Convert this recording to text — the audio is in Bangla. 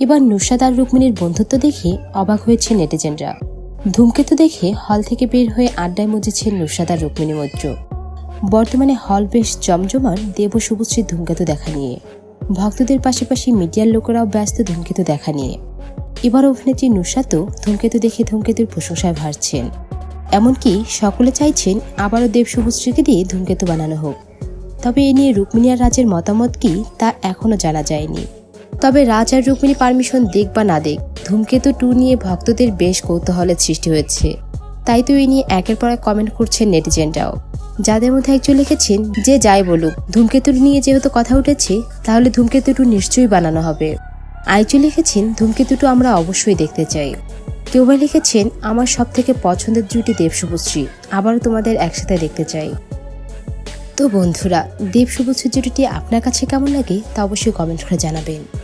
এবার নুসরাত আর রুক্মিণীর বন্ধুত্ব দেখে অবাক হয়েছে নেটিজেনরা। ধূমকেতু দেখে হল থেকে বের হয়ে আড্ডায় মজেছে নুসরাত আর রুক্মিণী মৈত্র। বর্তমানে হল বেশ জমজমার দেব শুভশ্রীর ধূমকেতু দেখা নিয়ে। ভক্তদের পাশাপাশি মিডিয়ার লোকেরাও ব্যস্ত ধূমকেতু দেখা নিয়ে। এবার অভিনেত্রী নুসরাতও ধূমকেতু দেখে ধূমকেতুর প্রশংসায় ভাসছেন। এমনকি সকলে চাইছেন আবারও দেব শুভশ্রীকে দিয়ে ধূমকেতু বানানো হোক। তবে এ নিয়ে রুক্মিণী আর রাজের মতামত কি তা এখনও জানা যায়নি। তবে রাজ আর রুক্মিণী পারমিশন দিক বা না দিক ধূমকেতু টু নিয়ে ভক্তদের বেশ কৌতূহলের সৃষ্টি হয়েছে। তাই তো এই নিয়ে একের পর এক কমেন্ট করছেন নেটিজেনরাও। যাদের মধ্যে একজন লিখেছেন, যে যাই বলুক, ধূমকেতু নিয়ে যেহেতু কথা উঠেছে, তাহলে ধূমকেতু টু নিশ্চয়ই বানানো হবে। আইচু লিখেছেন, ধূমকেতু টু আমরা অবশ্যই দেখতে চাই। কেউ বা লিখেছেন, আমার সব থেকে পছন্দের জুটি দেব শুভশ্রী আবারও তোমাদের একসাথে দেখতে চাই। তো বন্ধুরা দেব শুভশ্রী জুটিটি আপনার কাছে কেমন লাগে তা অবশ্যই কমেন্ট করে জানাবেন।